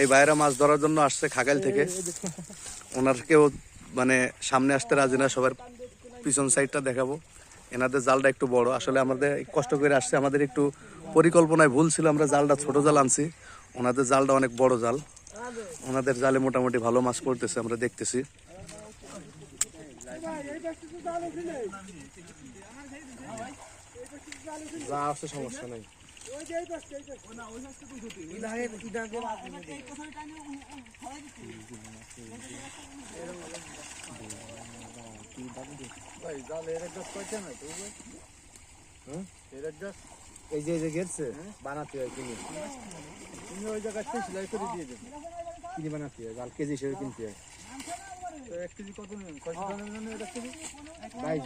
এই ভাইয়েরা মাছ ধরার জন্য আসছে খাগাইল থেকে। ওনারকেও মানে সামনে আসতে রাজি না সবার পিছন সাইডটা দেখাবো। এনাদের জালটা একটু বড়। আসলে আমাদের কষ্ট করে আসছে আমাদের একটু পরিকল্পনায় ভুল ছিল আমরা জালটা ছোট জাল আনছি। ওনাদের জালটা অনেক বড় জাল। ওনাদের জালে মোটামুটি ভালো মাছ পড়তেছে আমরা দেখতেছি। যা আছে সমস্যা নাই। এই যে এই যে গেছে বানাতে হয় কিনে তুমি ওই জায়গায় সেলাই করে দিয়ে দেবে কিনে বানাতে হয় জাল কেজি হিসেবে কিনতে হয় এক কেজি কত নেবেন কয় টাকা নেবেন এটা কেজি ভাই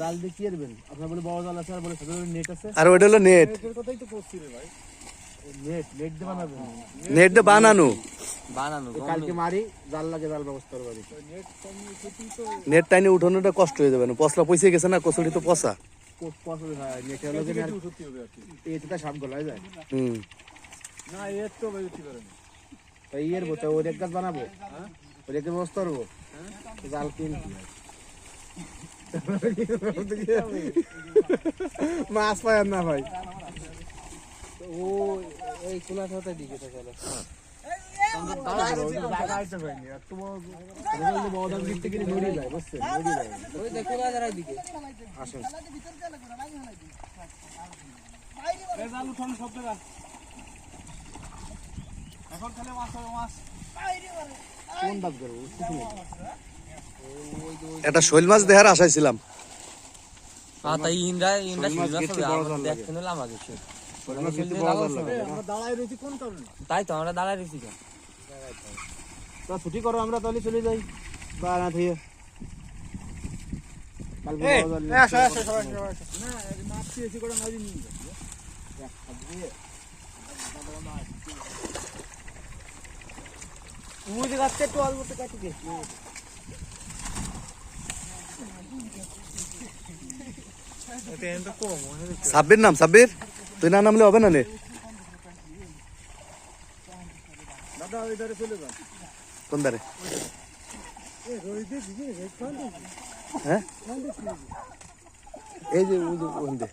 জাল দিয়ে কি করবেন আপনার বলে বড় জাল আছে আর বলে ছোট নেট আছে। আর ওইটা হলো নেট এটার কথাই তো করছি রে ভাই। নেট নেট দিয়ে বানাবেন। নেট দিয়ে বানানো। বানানো কালকে মারি জাল লাগে জাল ব্যবস্থা করব নেট কম ক্ষতি তো নেট টাইনে উঠানোটা কষ্ট হয়ে যাবে না। পশলা পয়সা গেছে না কচুরি তো পচা। পছন্দ হয় নেটে হলো যে সাপ গলায় যায়। হুম। না এর তো ভাই উঠতে পারে না। তাই এর ওর এক গাছ বানাবো। ওর এক ব্যবস্থা করব। জাল কিনতে। হয়। মাছ পায় না ভাই ও এই কোনা সাথে দিকে থাকে আসেন এখন খালি মাছ মাছ কোন দাম করব একটা শৈল মাছ দেখার আশায় ছিলাম। কারণে? তাই তো আমরা দাঁড়াই রয়েছি ছুটি করো আমরা তাহলে চলে যাই। বা না থেকে অল্প কাটি দে সাব্বির নাম, সাব্বির? তুই না নামলে হবে না নে? কোন হ্যাঁ? এই যে যে ওখান দিয়ে।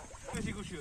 墨西哥血。